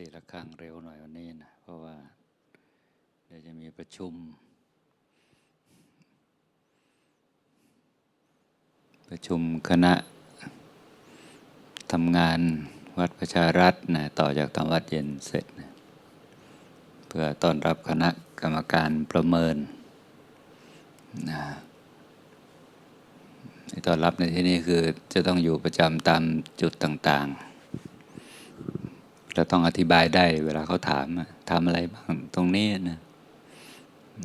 ตีละครั้งเร็วหน่อยวันนี้นะ เพราะว่า เดี๋ยวจะมีประชุม ประชุมคณะทำงานวัดประชารัฐนะต่อจากตอนวัดเย็นเสร็จนะเพื่อต้อนรับคณะกรรมการประเมินนะต้อนรับในที่นี้คือจะต้องอยู่ประจำตามจุดต่าง ๆ เราต้องอธิบายได้ เวลาเขาถามทำอะไรบ้างตรงนี้นะ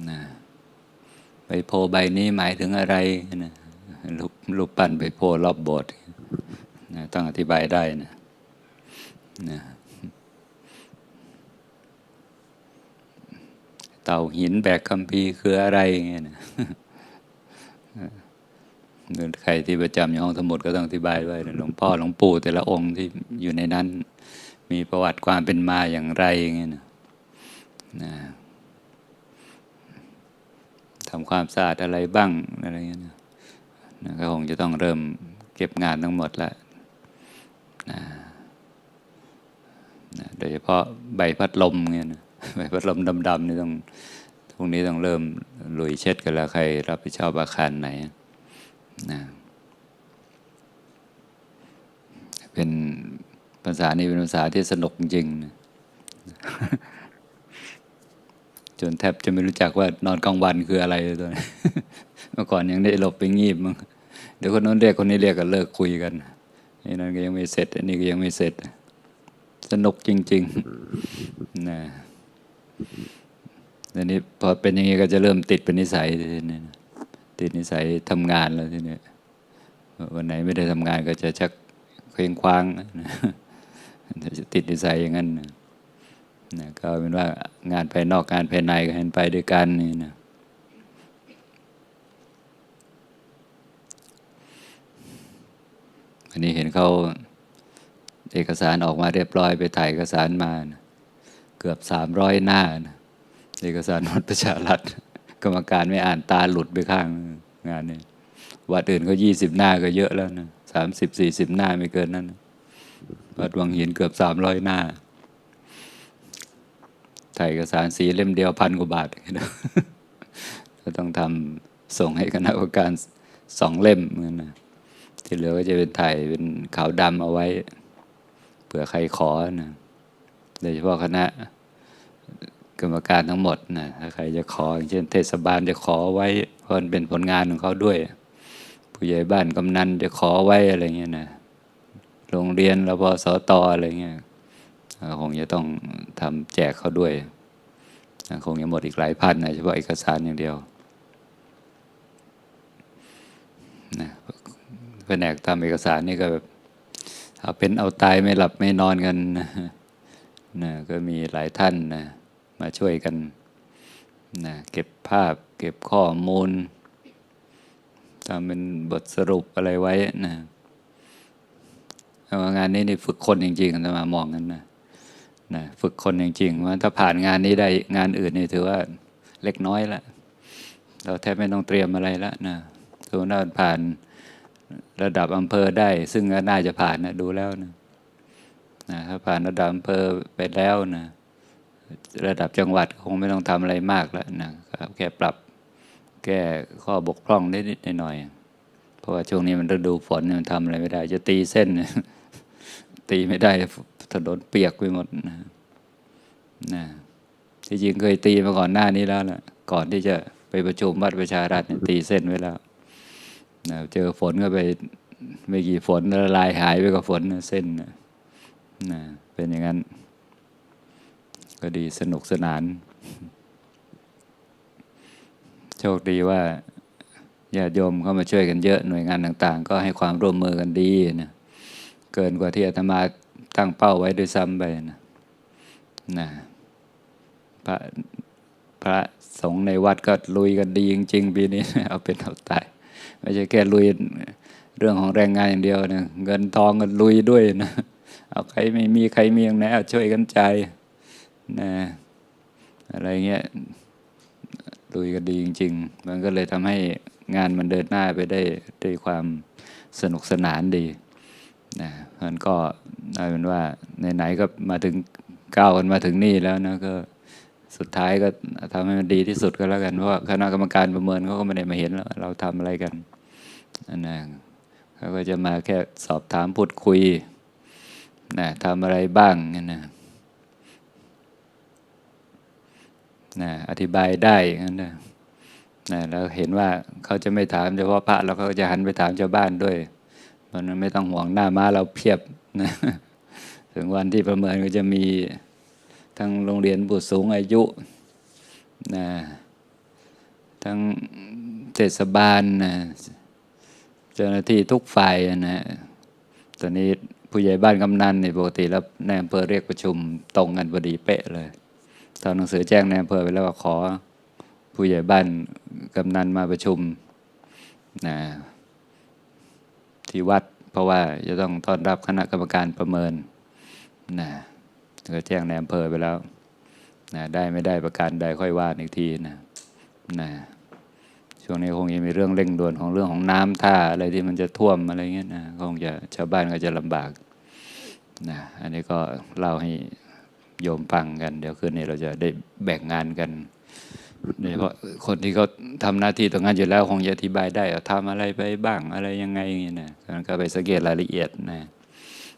นะใบโพใบนี้หมายถึงอะไรนะรูปรูปปั้นใบโพรอบโบสถ์นะต้องอธิบายได้นะนะเต่าหินแบกคัมภีร์คืออะไรเงี้ยนะหรือใครที่ประจำอยู่ห้องสมุดก็ต้องอธิบายไว้นะหลวงพ่อหลวงปู่แต่ละองค์ที่อยู่ในนั้น มีประวัติความเป็นมาอย่างไรอย่างเงี้ยนะนะทำความสะอาดอะไรบ้างอะไรเงี้ยนะนะก็คงจะต้องเริ่มเก็บงานทั้งหมดล้วนะนะโดยเฉพาะใบพัดลมเงี้ยนะใบพัดลมดำๆนี่ต้องพรุ่งนี้ต้องเริ่มลุยเช็ดกันแล้วใครรับผิดชอบอาคารไหนนะเป็น ภาษานี้เป็นภาษาที่สนุกจริงๆนะจนแทบจะไม่รู้จักว่านอนกลางวันคืออะไรเลยตอนนี้เมื่อก่อนยังได้หลบไปงีบมั้งเดี๋ยวคนนู้นเรียกคนนี้เรียกกันเลิกคุยกันนี่นั่นก็ยังไม่เสร็จอันนี้ก็ยังไม่เสร็จ สนุกจริงๆนะทีนี้พอเป็นอย่างนี้ก็จะเริ่มติดเป็นนิสัยทีนี้ติดนิสัยทำงานแล้วทีนี้วันไหนไม่ได้ทำงานก็จะชักเคว้งคว้างนะ จะติดนิสัยอย่างนั้นนะก็เป็นว่างานภายนอกงานภายในก็เห็นไปด้วยกันนี่นะอันนี้เห็นเขาเอกสารออกมาเรียบร้อยไปถ่ายเอกสารมานะเกือบสามร้อยหน้านะเอกสารวัดประชารัฐกรรมการไม่อ่านตาหลุดไปข้างงานนี้วัดอื่นก็ยี่สิบหน้าก็เยอะแล้วนะสามสิบสี่สิบหน้าไม่เกินนั้นนะ วัดวังหินเกือบสามร้อยหน้าถ่ายเอกสารสีเล่มเดียวพันกว่าบาทก็ต้องทำส่งให้คณะกรรมการสองเล่มเหมือนนะที่เหลือก็จะเป็นถ่ายเป็นขาวดำเอาไว้เผื่อใครขอนะโดยเฉพาะคณะกรรมการทั้งหมดนะถ้าใครจะขออย่างเช่น เทศบาลจะขอไว้เพราะมันเป็นผลงานของเขาด้วย ผู้ใหญ่บ้านกำนันจะขอไว้อะไรเงี้ยนะ โรงเรียนรพสตอะไรเงี้ยคงจะต้องทำแจกเขาด้วย คงจะหมดอีกหลายพันนะเฉพาะเอกสารอย่างเดียวนะแผนกทำเอกสารนี่ก็แบบเอาเป็นเอาตายไม่หลับไม่นอนกันนะนะก็มีหลายท่านนะมาช่วยกันนะเก็บภาพเก็บข้อมูลทำเป็นบทสรุปอะไรไว้นะ ว่างานนี้นี่ฝึกคนจริงๆกันมามองกันนะนะฝึกคนจริงๆว่าถ้าผ่านงานนี้ได้งานอื่นนี่ถือว่าเล็กน้อยละเราแทบไม่ต้องเตรียมอะไรล้วนะถือว่าผ่านระดับอำเภอได้ ซึ่งก็น่าจะผ่านนะดูแล้วนะนะถ้าผ่านระดับอำเภอไปแล้วนะระดับจังหวัดคงไม่ต้องทำอะไรมากแล้วนะแค่ปรับแก้ข้อบกพร่องนิดๆหน่อยๆเพราะว่าช่วงนี้มันฤดูฝนมันทำอะไรไม่ได้ จะตีเส้น ตีไม่ได้ ถนนเปียกไปหมดนะนะที่จริงเคยตีมาก่อนหน้านี้แล้วนะก่อนที่จะไปประชุมวัดประชารัฐตีเส้นไว้แล้วนะเจอฝนก็ไปไม่กี่ฝนละลายหายไปกับฝนเส้นนะนะเป็นอย่างนั้น ก็ดีสนุกสนาน โชคดีว่าญาติโยมเข้ามาช่วยกันเยอะหน่วยงานต่าง ๆ ก็ให้ความร่วมมือกันดีนะ เกินกว่าที่อาตมาตั้งเป้าไว้ด้วยซ้ำไปนะนะพระพระสงฆ์ในวัดก็ลุยกันดีจริงๆปีนี้ เอาเป็นเอาตายไม่ใช่แค่ลุยเรื่องของแรงงานอย่างเดียวนะเงินทองก็ลุยด้วยนะเอาใครไม่มีใครมีอย่างไหนเอาช่วยกันใจนะอะไรเงี้ยลุยกันดีจริง ๆ มันก็เลยทำให้งานมันเดินหน้าไปได้ด้วยความสนุกสนานดี นะมันก็เอาเป็นว่าไหนๆก็มาถึงก้าวกันมาถึงนี่แล้วนะก็สุดท้ายก็ทำให้มันดีที่สุดก็แล้วกันเพราะคณะกรรมการประเมินเขาก็ไม่ได้มาเห็นแล้วเราทำอะไรกันนั่นนะเขาก็จะมาแค่สอบถามพูดคุยนะทำอะไรบ้างนั่นนะนะอธิบายได้งั้นนะนะแล้วเห็นว่าเขาจะไม่ถามเฉพาะพระแล้วเขาก็จะหันไปถามชาวบ้านด้วย มันไม่ต้องห่วงหน้าม้าเราเพียบนะถึงวันที่ประเมินก็จะมีทั้งโรงเรียนผู้สูงอายุนะทั้งเทศบาลนะเจ้าหน้าที่ทุกฝ่ายนะตอนนี้ผู้ใหญ่บ้านกำนันเนี่ยปกติแล้วนายอำเภอเรียกประชุมตรงกันพอดีเป๊ะเลยตอนหนังสือแจ้งนายอำเภอไปแล้วว่าขอ ผู้ใหญ่บ้านกำนันมาประชุมนะ ที่วัด เพราะว่าจะต้องต้อนรับคณะกรรมการประเมินนะก็แจ้งในอำเภอไปแล้วนะได้ไม่ได้ประการใดค่อยว่าอีกทีนะนะช่วงนี้คงจะมีเรื่องเร่งด่วนของเรื่องของน้ำท่าอะไรที่มันจะท่วมอะไรเงี้ยนะคงจะชาวบ้านก็จะลำบากนะอันนี้ก็เล่าให้โยมฟังกัน เดี๋ยวคืนนี้เราจะได้แบ่งงานกัน โดยเฉพาะคนที่เขาทำหน้าที่ตรงนั้นอยู่แล้วคงจะอธิบายได้ว่าทำอะไรไปบ้างอะไรยังไงอย่างเงี้ยนะก็ไปสังเกตรายละเอียดนะ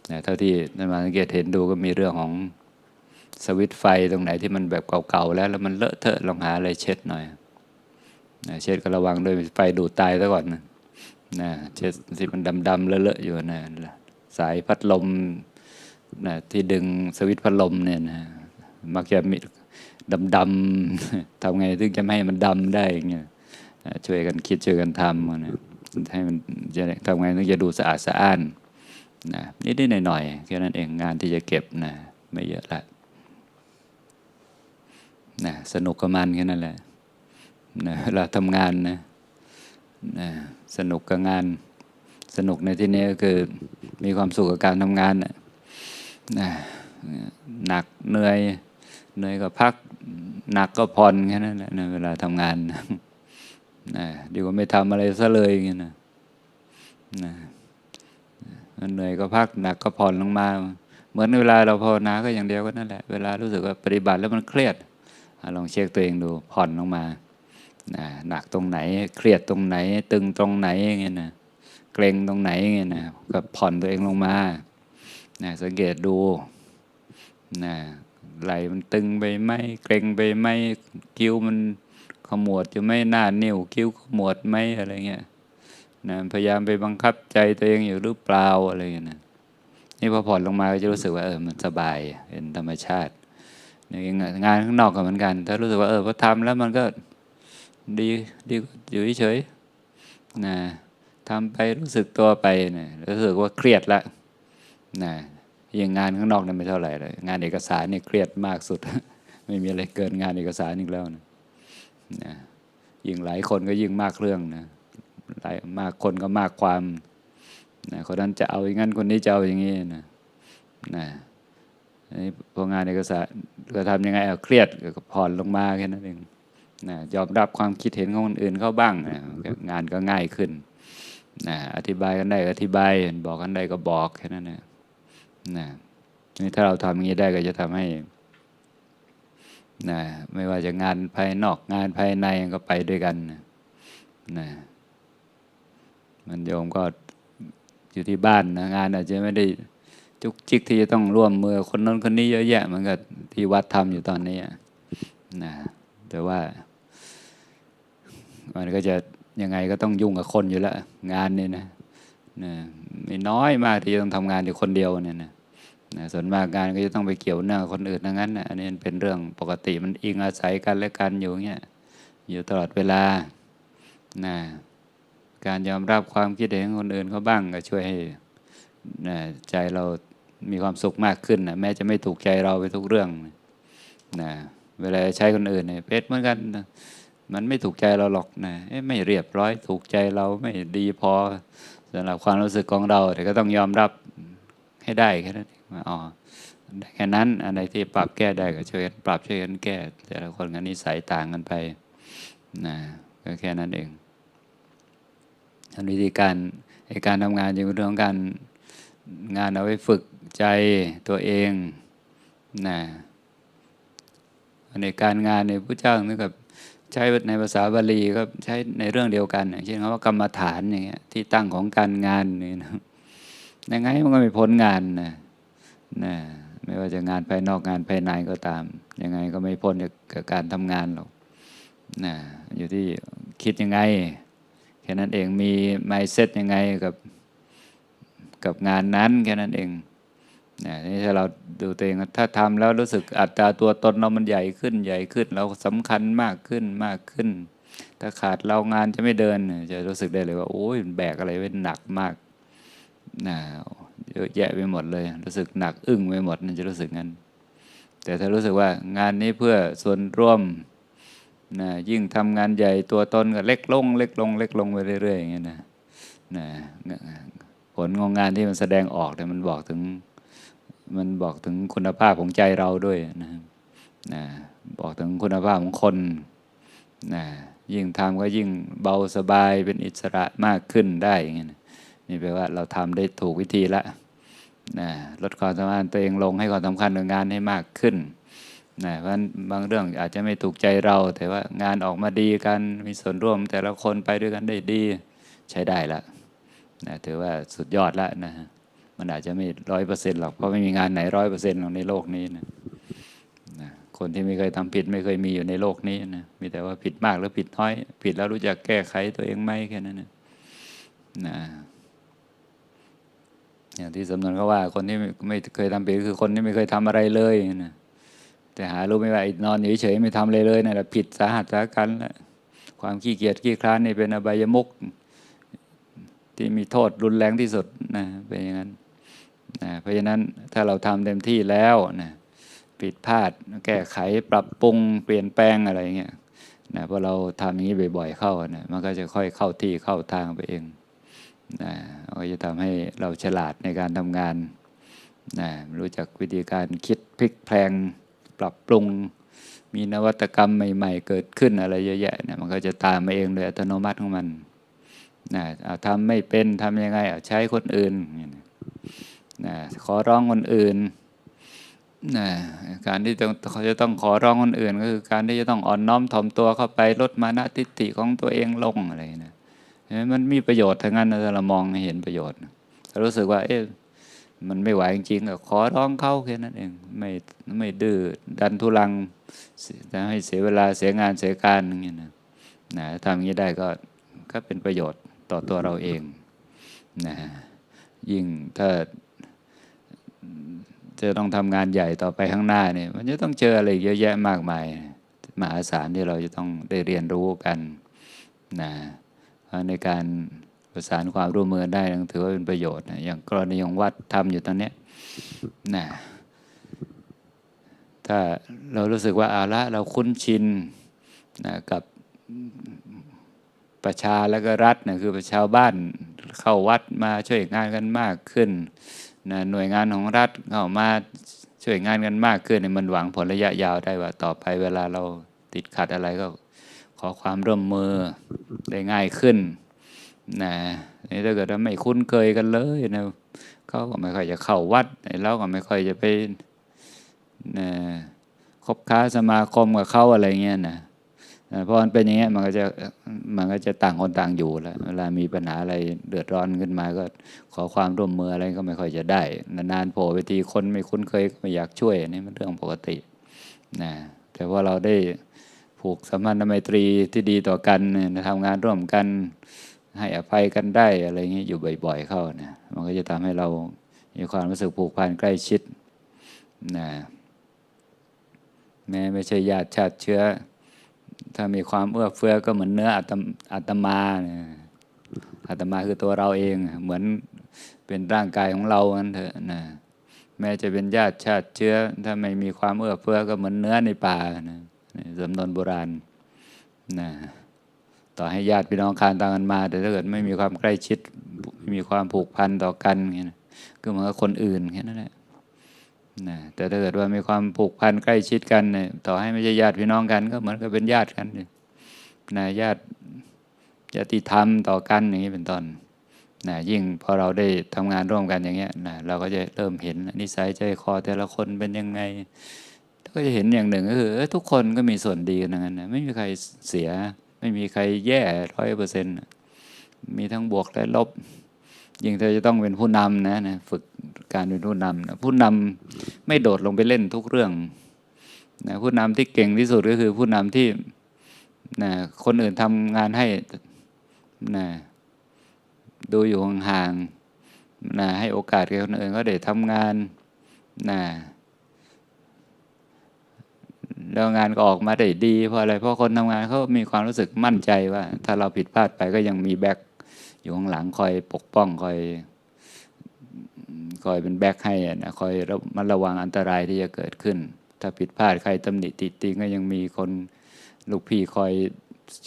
นะเท่าที่นมาสังเกตเห็นดูก็มีเรื่องของสวิตไฟตรงไหนที่มันแบบเก่าๆแล้วแล้วมันเลอะเทอะลองหาอะไรเช็ดหน่อยนะเช็ดก็ระวังด้วยไฟดูดตายซะก่อนนะนะเช็ดที่มันดำๆเลอะๆอยู่นะสายพัดลมนะที่ดึงสวิตพัดลมเนี่ยนะมักจะมี ดำๆทำไงถึงจะไม่ให้มันดำได้อย่างเงี้ยช่วยกันคิดช่วยกันทำนะให้มันจะทำไงถึงจะดูสะอาดสะอ้านนะนิดๆหน่อยๆแค่นั้นเองงานที่จะเก็บนะไม่เยอะละนะสนุกกับมันแค่นั้นแหละนะเวลาทำงานนะนะสนุกกับงาน สนุกในที่นี้ก็คือมีความสุขกับการทำงานนะนะหนักเหนื่อยเหนื่อยก็พัก หนักก็ผ่อนแค่นั้นแหละเวลาทำงานนะดีกว่าไม่ทำอะไรซะเลยอย่างเงี้ยนะนะเหนื่อยก็พักหนักก็ผ่อนลงมา เหมือนเวลาเราภาวนาก็อย่างเดียวก็นั่นแหละเวลารู้สึกว่าปฏิบัติแล้วมันเครียดอลองเช็คตัวเองดูผ่อนลงมานะหนักตรงไหน เครียดตรงไหน ตึงตรงไหนอย่างเงี้ยนะเกรงตรงไหนอย่างเงี้ยนะก็ผ่อนตัวเองลงมานะสังเกตดูนะ ไหลมันตึงไปไหมเกรงไปไหมคิ้วมันขมวดอยู่ไหมหน้านิ้วคิ้วขมวดไหมอะไรเงี้ยนะพยายามไปบังคับใจตัวเองอยู่หรือเปล่าอะไรเงี้ยนะนี่พอผ่อนลงมาก็จะรู้สึกว่าเออมันสบายเป็นธรรมชาติในงานข้างนอกก็เหมือนกัน ถ้ารู้สึกว่าเออพอทำแล้วมันก็ดีดีอยู่เฉยๆนะทำไปรู้สึกตัวไปนะรู้สึกว่าเครียดละนะ ยังงานข้างนอกนั้นไม่เท่าไหร่เลยงานเอกสารเนี่ยเครียดมากสุด ไม่มีอะไรเกินงานเอกสารอีกแล้วนะนะยิ่งหลายคนก็ยิ่งมากเรื่องนะหลายมากคนก็มากความนะคนนั้นจะเอาอย่างนั้นคนนี้จะเอาอย่างนี้นะนะนี่พองานเอกสารก็ทำยังไงเอาเครียดก็ผ่อนลงมาแค่นั้นเองนะยอมรับความคิดเห็นของคนอื่นเข้าบ้างนะงานก็ง่ายขึ้นนะอธิบายกันได้ก็อธิบายบอกกันได้ก็บอกแค่นั้นนะ นะนี่ถ้าเราทำอย่างนี้ได้ก็จะทำให้นะไม่ว่าจะงานภายนอกงานภายในก็ไปด้วยกันนะนะมันโยมก็อยู่ที่บ้านนะงานอาจจะไม่ได้จุกจิกที่จะต้องร่วมมือคนนั้นคนนี้เยอะแยะเหมือนกับที่วัดทำอยู่ตอนนี้นะแต่ว่า มันก็จะยังไงก็ต้องยุ่งกับคนอยู่แล้วงานเนี่ยนะ นะไม่น้อยมากที่จะต้องทำงานอยู่คนเดียวเนี่ยนะนะส่วนมากงานก็จะต้องไปเกี่ยวเนื่องกับคนอื่นทั้งนั้นนะอันนี้เป็นเรื่องปกติมันอิงอาศัยกันและกันอยู่เงี้ยอยู่ตลอดเวลานะการยอมรับความคิดเห็นของคนอื่นเขาบ้างก็ช่วยให้นะใจเรามีความสุขมากขึ้นนะแม้จะไม่ถูกใจเราไปทุกเรื่องนะเวลาใช้คนอื่นเนี่ยเพชรเหมือนกันนะมันไม่ถูกใจเราหรอกนะไม่เรียบร้อยถูกใจเราไม่ดีพอ สำหรับความรู้สึกของเราแต่ก็ต้องยอมรับให้ได้แค่นั้นอ๋อแค่นั้นอะไรที่ปรับแก้ได้ก็ช่วยกันปรับช่วยกันแก้ แต่ละคนกันนิสัยต่างกันไปนะก็แค่นั้นเองวิธีการในการทำงานจึงเป็นเรื่องของการงานเอาไว้ฝึกใจตัวเองนะในการงานในพระเจ้าเหมือนกับ ใช้ในภาษาบาลีก็ใช้ในเรื่องเดียวกัน อย่างเช่นคำว่ากรรมฐานอย่างเงี้ยที่ตั้งของการงานนี่นะยังไงมันก็ไม่พ้นงานนะนะไม่ว่าจะงานภายนอกงานภายในก็ตาม ยังไงก็ไม่พ้นจากการทำงานหรอกนะอยู่ที่คิดยังไง แค่นั้นเองมี mindset ยังไงกับกับงานนั้นแค่นั้นเอง นะนี่ถ้าเราดูตัวเองถ้าทำแล้วรู้สึกอัตราตัวตนเรามันใหญ่ขึ้นใหญ่ขึ้น เราสำคัญมากขึ้นมากขึ้น ถ้าขาดเรางานจะไม่เดิน จะรู้สึกได้เลยว่า โอ้ยแบกอะไรไว้หนักมากนะเยอะแยะไปหมดเลย รู้สึกหนักอึ้งไปหมดนั่นจะรู้สึกงั้น แต่ถ้ารู้สึกว่างานนี้เพื่อส่วนร่วมนะยิ่งทำงานใหญ่ตัวตนก็เล็กลง เล็กลง เล็กลงไปเรื่อยๆอย่างเงี้ยนะนะผลของงานที่มันแสดงออกเนี่ยมันบอกถึง มันบอกถึงคุณภาพของใจเราด้วยนะนะบอกถึงคุณภาพของคนนะยิ่งทำก็ยิ่งเบาสบายเป็นอิสระมากขึ้นได้อย่างเงี้ยนี่แปลว่าเราทำได้ถูกวิธีละนะลดความสำคัญตัวเองลงให้ความสำคัญกับงานให้มากขึ้นนะเพราะบางเรื่องอาจจะไม่ถูกใจเรา แต่ว่างานออกมาดีกันมีส่วนร่วม แต่ละคนไปด้วยกันได้ดีใช้ได้ละนะถือว่าสุดยอดละนะ มันอาจจะไม่ร้อยเปอร์เซ็นต์หรอก เพราะไม่มีงานไหนร้อยเปอร์เซ็นต์หรอกในโลกนี้นะนะคนที่ไม่เคยทำผิดไม่เคยมีอยู่ในโลกนี้นะ มีแต่ว่าผิดมากหรือผิดน้อย ผิดแล้วรู้จักแก้ไขตัวเองไหมแค่นั้นนะนะอย่างที่สำนวนเขาว่า คนที่ไม่เคยทำผิดคือคนที่ไม่เคยทำอะไรเลยนะแต่หารู้ไหมว่าไอ้นอนเฉยๆไม่ทำอะไรเลยนะ่ะผิดสาหัสสากันแล้วความขี้เกียจขี้คร้านนี่เป็นอบายมุกที่มีโทษรุนแรงที่สุดนะเป็นอย่างนั้น นะเพราะฉะนั้นถ้าเราทำเต็มที่แล้วนะผิดพลาดแก้ไขปรับปรุงเปลี่ยนแปลงอะไรเงี้ยนะพอเราทำอย่างนี้บ่อย ๆ เข้านะมันก็จะค่อยเข้าที่เข้าทางไปเองนะก็จะทำให้เราฉลาดในการทำงานนะรู้จักวิธีการคิดพลิกแพลง ปรับปรุง มีนวัตกรรมใหม่ ๆ เกิดขึ้นอะไรเยอะแยะนะมันก็จะตามมาเองโดยอัตโนมัติของมันนะทำไม่เป็นทำยังไงใช้คนอื่น นะขอร้องคนอื่นนะการที่ต้องเขาจะต้องขอร้องคนอื่น ก็คือการที่จะต้องอ่อนน้อมถ่อมตัวเข้าไปลดมานะทิฏฐิของตัวเองลงอะไรนะมันมีประโยชน์ทั้งนั้นถ้าเรามองเห็นประโยชน์ถ้ารู้สึกว่า เอ๊ะมันไม่ไหวจริงๆก็ขอร้องเขาแค่นั้นเองไม่ไม่ดื้อดันทุลังจะให้เสียเวลาเสียงานเสียการอย่างเงี้ยนะนะทำอย่างนี้ได้ก็ก็เป็นประโยชน์ต่อตัวเราเองนะยิ่งถ้า จะต้องทำงานใหญ่ต่อไปข้างหน้าเนี่ยมันจะต้องเจออะไรเยอะแยะมากมายมหาศาลที่เราจะต้องได้เรียนรู้กันนะในการประสานความร่วมมือได้ถือว่าเป็นประโยชน์นะอย่างกรณีของวัดทำอยู่ตอนนี้นะถ้าเรารู้สึกว่าอาละเราคุ้นชินนะกับประชาและก็รัฐนะคือประชาวบ้านเข้าวัดมาช่วยงานกันมากขึ้น นะหน่วยงานของรัฐเข้ามาช่วยงานกันมากขึ้นมันหวังผลระยะยาวได้ว่าต่อไปเวลาเราติดขัดอะไรก็ขอความร่วมมือได้ง่ายขึ้นนะนี่ถ้าเกิดว่าไม่คุ้นเคยกันเลยนะเขาก็ไม่ค่อยจะเข้าวัดเราก็ไม่ค่อยจะไปนะคบค้าสมาคมกับเขาอะไรเงี้ยนะ พราะมันเป็นอย่างเงี้ยมันก็จะมันก็จะต่างคนต่างอยู่แล้ว เวลามีปัญหาอะไรเดือดร้อนขึ้นมาก็ขอความร่วมมืออะไรก็ไม่ค่อยจะได้ นานๆโผล่ไปทีคนไม่คุ้นเคยก็ไม่อยากช่วยนี่มันเรื่องปกตินะแต่ว่าเราได้ผูกสัมพันธไมตรีที่ดีต่อกันทำงานร่วมกันให้อภัยกันได้อะไรเงี้ยอยู่บ่อย ๆ เข้านะมันก็จะทำให้เรามีความรู้สึกผูกพันใกล้ชิดนะแม้ไม่ใช่ญาติชาติเชื้อ ถ้ามีความเอื้อเฟื้อก็เหมือนเนื้ออัตอัตมาเนี่ยอัตมาคือตัวเราเอง เหมือนเป็นร่างกายของเราอันเถอะนะแม้จะเป็นญาติชาติเชื้อ ถ้าไม่มีความเอื้อเฟื้อก็เหมือนเนื้อในป่านะสำนวนโบราณนะต่อให้ญาติพี่น้องคานต่างกันมา แต่ถ้าเกิดไม่มีความใกล้ชิดไม่มีความผูกพันต่อกันเงี้ยก็เหมือนกับคนอื่นแค่นั้นแหละ นะแต่ถ้าเกิดว่ามีความผูกพันใกล้ชิดกันเนี่ยต่อให้ไม่ใช่ญาติพี่น้องกันก็เหมือนกับเป็นญาติกันนะญาติญาติธรรมต่อกันอย่างนี้เป็นต้นนะยิ่งพอเราได้ทำงานร่วมกันอย่างเงี้ยนะเราก็จะเริ่มเห็นนิสัยใจคอแต่ละคนเป็นยังไง ก็จะเห็นอย่างหนึ่งก็คือทุกคนก็มีส่วนดีกันทั้งนั้นนะไม่มีใครเสีย ไม่มีใครแย่ร้อยเปอร์เซ็นต์มีทั้งบวกและลบ ยิ่งเธอจะต้องเป็นผู้นำนะนะฝึกการเป็นผู้นำนะผู้นำไม่โดดลงไปเล่นทุกเรื่องนะผู้นำที่เก่งที่สุดก็คือผู้นำที่นะคนอื่นทำงานให้นะดูอยู่ห่างๆนะให้โอกาสแก่คนอื่นก็ได้ทำงานนะแล้วงานก็ออกมาได้ดีเพราะอะไรเพราะคนทำงานเขามีความรู้สึกมั่นใจว่า ถ้าเราผิดพลาดไปก็ยังมีแบ็ค อยู่ข้างหลังคอยปกป้องคอยคอยเป็นแบ็คให้นะคอยระมันระวังอันตรายที่จะเกิดขึ้น ถ้าผิดพลาดใครตำหนิติดติงก็ยังมีคนลูกพี่คอย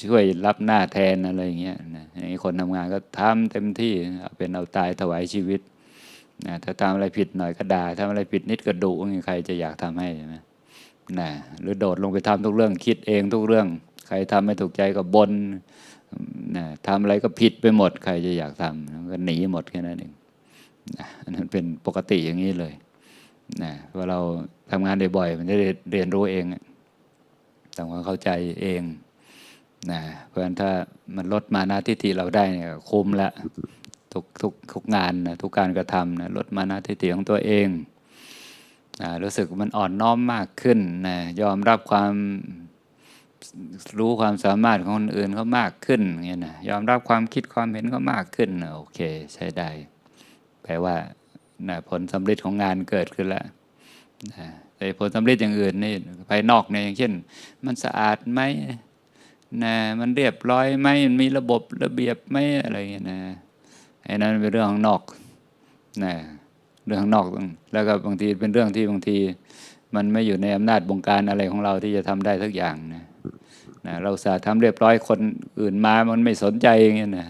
ช่วยรับหน้าแทนอะไรอย่างเงี้ยนะอย่างนี้คนทำงานก็ทำเต็มที่เป็นเอาตายถวายชีวิตนะถ้าทำอะไรผิดหน่อยก็ด่าทำอะไรผิดนิดก็ดุอย่างนี้ใครจะอยากทำให้ใช่ไหมนะหรือโดดลงไปทำทุกเรื่องคิดเองทุกเรื่อง ใครทำไม่ถูกใจก็บน่นนะทำอะไรก็ผิดไปหมด ใครจะอยากทำก็หนีหมดแค่นั้นเองนะอันนั้นเป็นปกติอย่างนี้เลยนะพอเราทำงานบ่อยๆมันจะเรียนรู้เองทำความเข้าใจเองนะเพราะฉะนั้นถ้ามันลดมานาทิฏฐิเราได้เนี่ยคุ้มละทุกทุกทุกงานนะทุกการกระทำนะลดมานาทิฏฐิของตัวเองนะรู้สึกมันอ่อนน้อมมากขึ้นนะยอมรับความ รู้ความสามารถของคนอื่นเขามากขึ้นเงี้ยนะยอมรับความคิดความเห็นเขามากขึ้นโอเคใช้ได้แปลว่านะผลสำเร็จของงานเกิดขึ้นแล้วนะแต่ผลสำเร็จอย่างอื่นนี่ภายนอกเนี่ยอย่างเช่น มันสะอาดไหมนะมันเรียบร้อยไหมมันมีระบบระเบียบไหมอะไรเงี้ยนะไอ้นั้นเป็นเรื่องของนอกนะเรื่องข้างนอกแล้วก็บางทีเป็นเรื่องที่บางที มันไม่อยู่ในอำนาจบงการอะไรของเราที่จะทำได้ทุกอย่างนะ นะเราสาทำเรียบร้อยคนอื่นมามันไม่สนใจอย่างเงี้ยนะ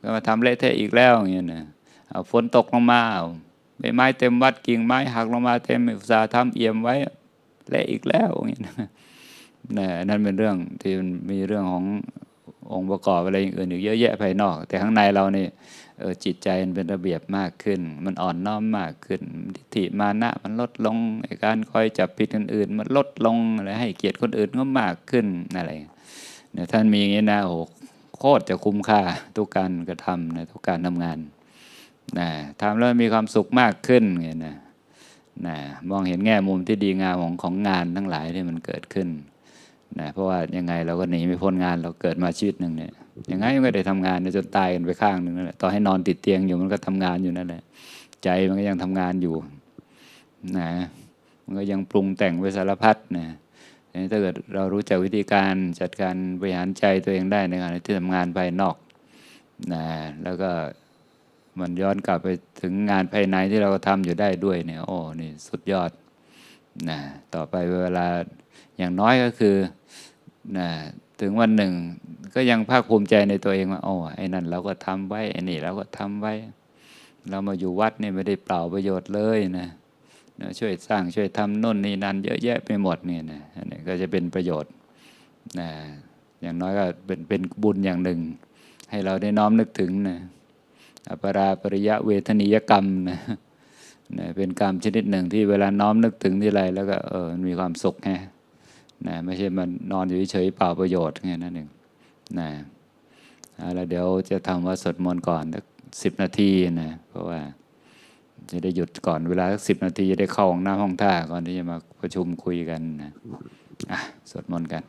ก็มาทำเละเทะอีกแล้วอย่างเงี้ยนะเอาฝนตกลงมาใบไม้เต็มวัดกิ่งไม้หักลงมาเต็มอุตสาห์ทำเอี่ยมไว้เละอีกแล้วอย่างนี้นะนะนั่นเป็นเรื่องที่มันมีเรื่องขององค์ประกอบอะไรอย่างอื่นอีกเยอะแยะภายนอก แต่ข้างในเรานี่เออจิตใจมันเป็นระเบียบมากขึ้น มันอ่อนน้อมมากขึ้นทิฏฐิมานะมันลดลงการคอยจับผิดคนอื่น มันลดลงอะไรให้เกียรติคนอื่นก็มากขึ้นอะไร เนี่ยท่านมีอย่างนี้นะโอ้โคตรจะคุ้มค่าทุกการกระทำนะทุกการทำงานนะทำแล้วมีความสุขมากขึ้นไงนะนะมองเห็นแง่มุมที่ดีงามของของงานทั้งหลายที่มันเกิดขึ้นนะเพราะว่ายังไงเราก็หนีไม่พ้นงานเราเกิดมาชีวิตหนึ่งเนี่ยยังไงมันก็ได้ทำงานจนตายกันไปข้างหนึ่งนั่นแหละต่อให้นอนติดเตียงอยู่มันก็ทำงานอยู่นั่นแหละใจมันก็ยังทำงานอยู่นะมันก็ยังปรุงแต่งไปสารพัดนะ ถ้าเกิดเรารู้จักวิธีการจัดการบริหารใจตัวเองได้ในงานที่ทำงานภายนอกนะแล้วก็มันย้อนกลับไปถึงงานภายในที่เราทำอยู่ได้ด้วยเนี่ยโอ้นี่สุดยอดนะต่อไปเวลาอย่างน้อยก็คือนะถึงวันหนึ่งก็ยังภาคภูมิใจในตัวเองว่าโอ้ไอ้นั่นเราก็ทำไว้ไอ้นี่เราก็ทำไว้ เรามาอยู่วัดนี่ไม่ได้เปล่าประโยชน์เลยนะ นะช่วยสร้างช่วยทำน่นนี่นั่นเยอะแยะไปหมดนี่นะอันนี้ก็จะเป็นประโยชน์นะอย่างน้อยก็เป็นเป็นบุญอย่างหนึ่ง ให้เราได้น้อมนึกถึงนะอปราปริยะเวทนิยกรรมนะนะเป็นกรรมชนิดหนึ่งที่เวลาน้อมนึกถึงที่ไรแล้วก็เออมีความสุขไงนะไม่ใช่มันนอนอยู่เฉยเปล่าประโยชน์ไงนั่นเองนะแล้วเดี๋ยวจะทำว่าสดมนต์ก่อนสักสิบนาทีนะเพราะว่า จะได้หยุดก่อนเวลาสักสิบนาทีจะได้เข้าห้องน้ำห้องท่าก่อนที่จะมาประชุมคุยกันนะอะสวดมนต์กัน